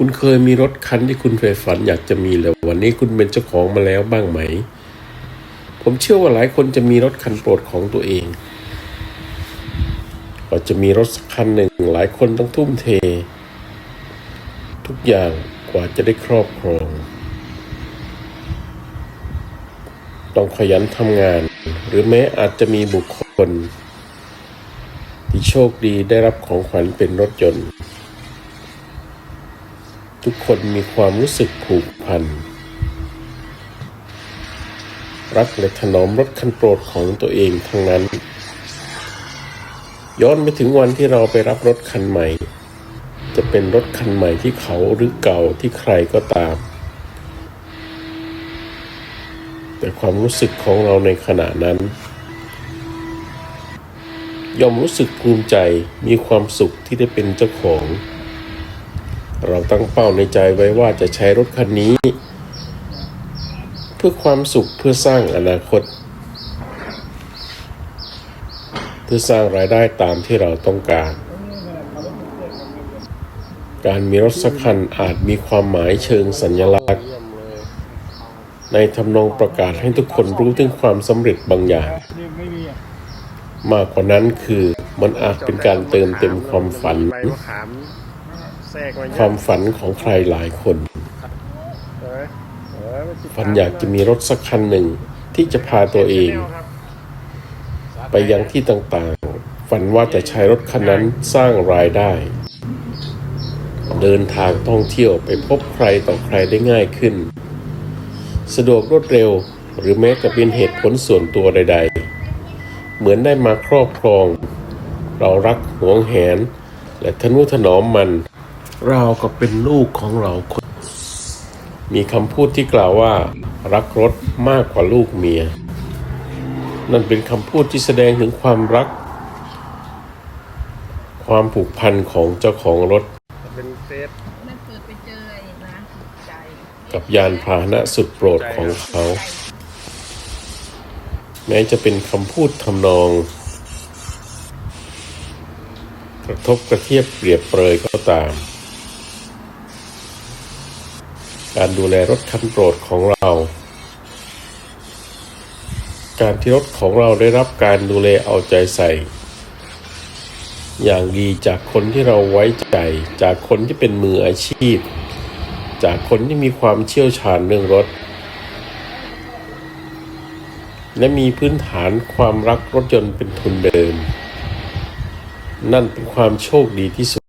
คุณเคยมีรถคันที่คุณใฝ่ฝันอยากจะมีแล้ววันนี้คุณเป็นเจ้าของมาแล้วบ้างไหม ผมเชื่อว่าหลายคนจะมีรถคันโปรดของตัวเองกว่าจะมีรถสักคันหนึ่งหลายคนต้องทุ่มเท ทุกอย่างกว่าจะได้ครอบครอง ต้องขยันทำงาน หรือแม้อาจจะมีบุคคล ที่โชคดีได้รับของขวัญเป็นรถยนต์ ทุกคนมีความรู้สึกผูกพัน รักและถนอมรถคันโปรดของตัวเองทั้งนั้น ย้อนไปถึงวันที่เราไปรับรถคันใหม่ จะเป็นรถคันใหม่ที่เขาหรือเก่าที่ใครก็ตาม แต่ความรู้สึกของเราในขณะนั้นย่อมรู้สึกภูมิใจมีความสุขที่ได้เป็นเจ้าของ เราตั้งเป้าในใจไว้ว่าจะใช้รถคันนี้ เพื่อความสุขเพื่อสร้างอนาคต เพื่อสร้างรายได้ตามที่เราต้องการ การมีรถสักคันอาจมีความหมายเชิงสัญลักษณ์ ในทำนองประกาศให้ทุกคนรู้ถึงความสำเร็จบางอย่างนี่ไม่มีอะมากกว่านั้นคือมันอาจเป็นการเติมเต็มความฝัน ใบมะขามแทรกมาเยควาอะมฝันของใครหลายคนเออเออมัสิฝันอยากจะมีรถสักคันหนึ่งที่จะพาตัวเอง ไปยังที่ต่างๆ ฝันว่าจะใช้รถคันนั้นสร้างรายได้ เดินทางท่องเที่ยวไปพบใครต่อใครได้ง่ายขึ้น สะดวกรวดเร็วหรือแม้จะเป็นเหตุผลส่วนตัวใด ๆ เหมือนได้มาครอบครอง เรารักหวงแหน และทนุถนอมมัน เราก็เป็นลูกของเราคนมีคำพูดที่กล่าวว่า รักรถมากกว่าลูกเมีย นั่นเป็นคำพูดที่แสดงถึงความรัก ความผูกพันของเจ้าของรถ เป็นเฟซนั่นเกิดไปเจอไอ้นะใจกับยานพาหนะสุดโปรดของเขา แม้จะเป็นคำพูดทำนอง กระทบกระเทียบเปรียบเปรยก็ตาม การดูแลรถคันโปรดของเรา การที่รถของเราได้รับการดูแลเอาใจใส่ อย่างดีจากคนที่เราไว้ใจ จากคนที่เป็นมืออาชีพ จากคนที่มีความเชี่ยวชาญเรื่องรถ และมีพื้นฐานความรักรถยนต์เป็นทุนเดิม นั่นเป็นความโชคดีที่สุด